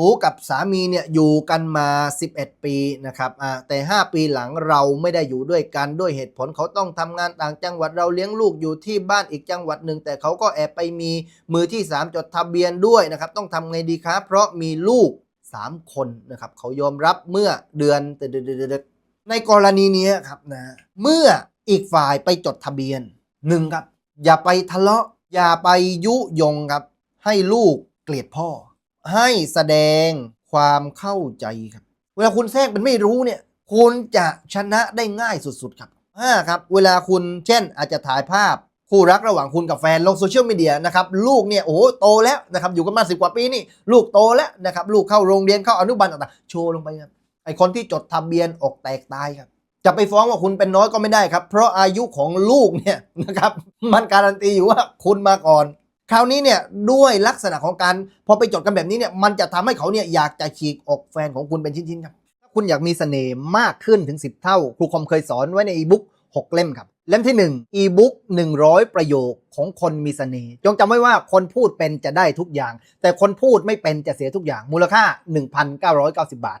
อูกับสามีเนี่ยอยู่กันมา 11 ปีนะครับอ่าแต่ 5 ปีหลังเราไม่ได้อยู่ด้วยกันด้วยเหตุผลเขาต้องทำงานต่างจังหวัดเราเลี้ยงลูกอยู่ที่บ้านอีกจังหวัดหนึ่ง แต่เขาก็แอบไปมีมือที่ 3 จดทะเบียนด้วยนะครับต้องทำไงดีครับเพราะมีลูก 3 คนนะครับเขายอมรับเมื่อเดือนในกรณีนี้ครับนะเมื่ออีกฝ่ายไปจดทะเบียนหนึ่งครับ อย่าไปทะเลาะ อย่าไปยุยงครับ ให้ลูกเกลียดพ่อ ให้แสดงความเข้าใจครับ เวลาคุณแทรกเป็นไม่รู้เนี่ย คุณจะชนะได้ง่ายสุดๆครับห้าครับเวลาคุณเช่นอาจจะถ่ายภาพคู่รักระหว่างคุณกับแฟนลงโซเชียลมีเดียนะครับลูกเนี่ยโอ้โหโตแล้วนะครับอยู่กันมาสิบกว่าปีนี่ ลูกโตแล้วนะครับลูกเข้าโรงเรียนเข้าอนุบาลต่างๆโชว์ลงไปครับไอคนที่จดทะเบียนอกแตกตายครับ จะไปฟ้องว่าคุณเป็นน้อยก็ไม่ได้ครับ เพราะอายุของลูกเนี่ยนะครับมันการันตีอยู่ว่าคุณมาก่อน คราวนี้เนี่ยด้วยลักษณะของการพอไปจดกันแบบนี้เนี่ยมันจะทำให้เขาเนี่ยอยากจะฉีกอกแฟนของคุณเป็นชิ้นๆครับถ้าคุณอยากมีเสน่ห์มากขึ้นถึง 10 เท่า ครูคอมเคยสอนไว้ในอีบุ๊ก6เล่มครับ เล่มที่1อีบุ๊ก100 ประโยคของคนมีเสน่ห์จงจำไว้ว่าคนพูดเป็นจะได้ทุกอย่าง แต่คนพูดไม่เป็นจะเสียทุกอย่างมูลค่า 1,990 บาท